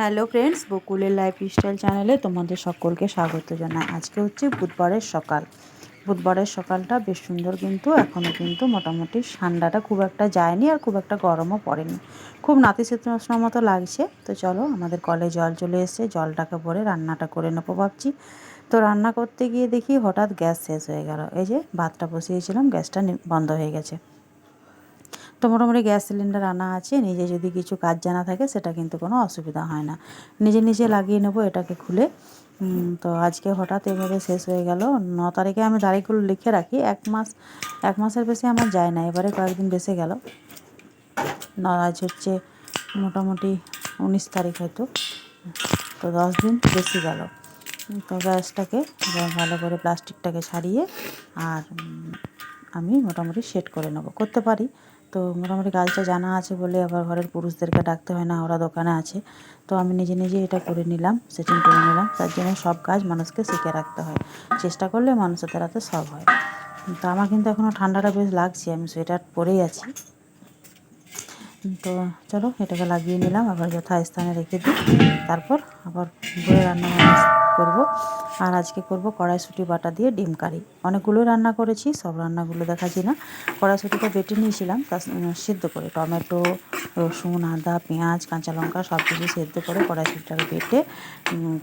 Hello friends, বকুলের lifestyle চ্যানেলে তোমাদের সকলকে স্বাগত জানাই। আজকে হচ্ছে বুধবারের সকাল। বুধবারের সকালটা বেশ সুন্দর কিন্তু এখনও কিন্তু মোটামুটি ঠান্ডাটা খুব একটা যায়নি আর খুব একটা গরমও পড়েনি। খুব নাতিশীতোষ্ণ মতো লাগছে। তো চলো, আমাদের কলে জল চলে এসছে, জলটাকে ভরে রান্নাটা করে নেব ভাবছি। তো রান্না করতে গিয়ে দেখি হঠাৎ গ্যাস শেষ হয়ে গেল। এই যে ভাতটা বসিয়েছিলাম, গ্যাসটা বন্ধ হয়ে গেছে। তো মোটামুটি গ্যাস সিলিন্ডার আনা আছে, নিজে যদি কিছু কাজ জানা থাকে সেটা কিন্তু কোনো অসুবিধা হয় না। নিজে নিজে লাগিয়ে নেব, এটাকে খুলে। তো আজকে হঠাৎ এভাবে শেষ হয়ে গেল। ন তারিখে আমি তারিখগুলো লিখে রাখি। এক মাস, এক মাসের বেশি আমার যায় না। এবারে কয়েকদিন বেশি গেল। ন, আজ হচ্ছে মোটামুটি উনিশ তারিখ হয়তো। তো দশ দিন বেশি গেল। তো গ্যাসটাকে ভালো করে প্লাস্টিকটাকে ছাড়িয়ে আর আমি মোটামুটি সেট করে নেব। করতে পারি। তো মোটামুটি কাজটা জানা আছে বলে আবার ঘরের পুরুষদেরকে ডাকতে হয় না, ওরা দোকানে আছে। তো আমি নিজে নিজে এটা করে নিলাম সেটিং করে নিলাম। তার জন্য সব কাজ মানুষকে শিখে রাখতে হয়। চেষ্টা করলে মানুষের দ্বারাতে সব হয়। তো আমার কিন্তু এখনও ঠান্ডাটা বেশ লাগছে, আমি সোয়েটার পরেই আছি। তো চলো, এটাকে লাগিয়ে নিলাম, আবার যথাস্থানে রেখে দিই। তারপর আবার ঘুরে রান্না করব। আর আজকে করব কড়াইশুঁটি বাটা দিয়ে ডিম কারি। অনেকগুলোই রান্না করেছি, সব রান্নাগুলো দেখাচ্ছি না। কড়াইশুঁটিটা বেটে নিয়েছিলাম তা সেদ্ধ করে। টমেটো, রসুন, আদা, পেঁয়াজ, কাঁচা লঙ্কা সব কিছু সেদ্ধ করে কড়াইশুঁটিটাকে বেটে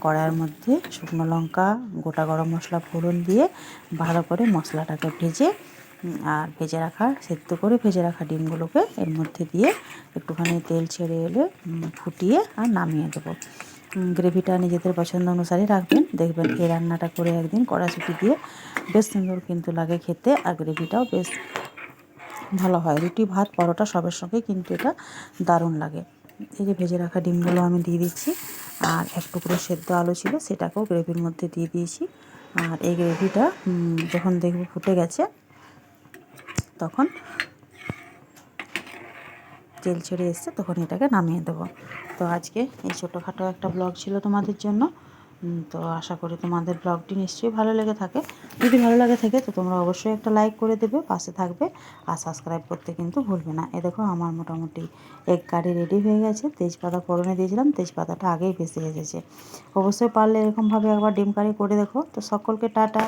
কড়াইয়ের মধ্যে শুকনো লঙ্কা, গোটা গরম মশলা ফোড়ন দিয়ে ভালো করে মশলাটাকে ভেজে আর ভেজে রাখা, সেদ্ধ করে ভেজে রাখা ডিমগুলোকে এর মধ্যে দিয়ে একটুখানি তেল ছেড়ে এলে ফুটিয়ে আর নামিয়ে দেবো। গ্রেভিটা নিজেদের পছন্দ অনুসারে রাখবেন। দেখবেন এই রান্নাটা করে একদিন কড়াশুটি দিয়ে বেশ সুন্দর কিন্তু লাগে খেতে আর গ্রেভিটাও বেশ ভালো হয়। রুটি, ভাত, পরোটা সবের সঙ্গে কিন্তু এটা দারুণ লাগে। এই যে ভেজে রাখা ডিমগুলো আমি দিয়ে দিচ্ছি। আর এক টুকরো সেদ্ধ আলু ছিল সেটাকেও গ্রেভির মধ্যে দিয়ে দিয়েছি। আর এই গ্রেভিটা যখন দেখব ফুটে গেছে, তখন তেল ছেড়ে এসছে, তখন এটাকে নামিয়ে দেবো। তো আজকে এই ছোটোখাটো একটা ব্লগ ছিল তোমাদের জন্য। তো আশা করি তোমাদের ব্লগটি নিশ্চয়ই ভালো লেগে থাকে। যদি ভালো লাগে থাকে, তো তোমরা অবশ্যই একটা লাইক করে দেবে, পাশে থাকবে। আর সাবস্ক্রাইব করতে কিন্তু ভুলবে না। এ দেখো, আমার মোটামুটি এক গাড়ি রেডি হয়ে গেছে। তেজপাতা ফোড়নে দিয়েছিলাম, তেজপাতাটা আগেই ভেসে এসেছে। অবশ্যই পারলে এরকমভাবে একবার ডিম কারি করে দেখো। তো সকলকে টাটা।